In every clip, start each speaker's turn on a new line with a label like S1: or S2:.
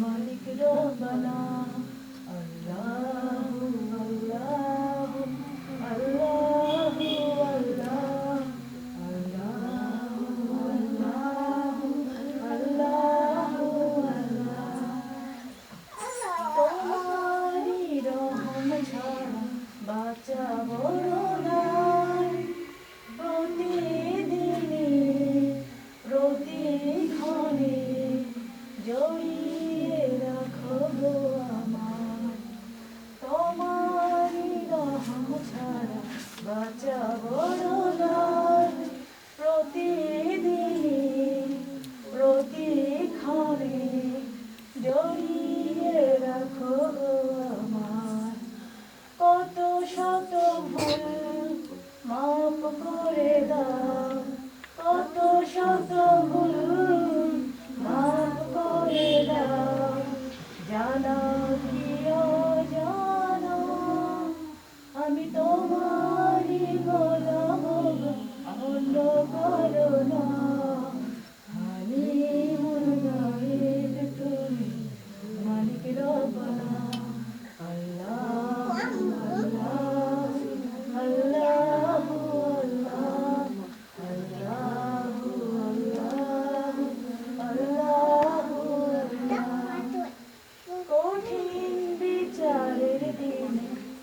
S1: মালিক রবানা Dois.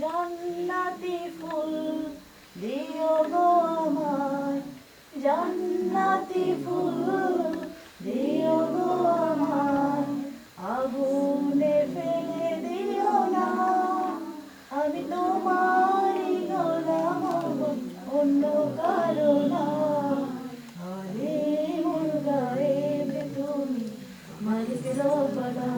S1: জান্নাতি ফুল দিও গো আমায়। জান্নাতি ফুল দিও গো আমায়। আগুনে ফেলে দিও না। আমি তোমারই গোলাম, অন্য কারও না। আরে মোর গায়ে তুমি মালিক রবনা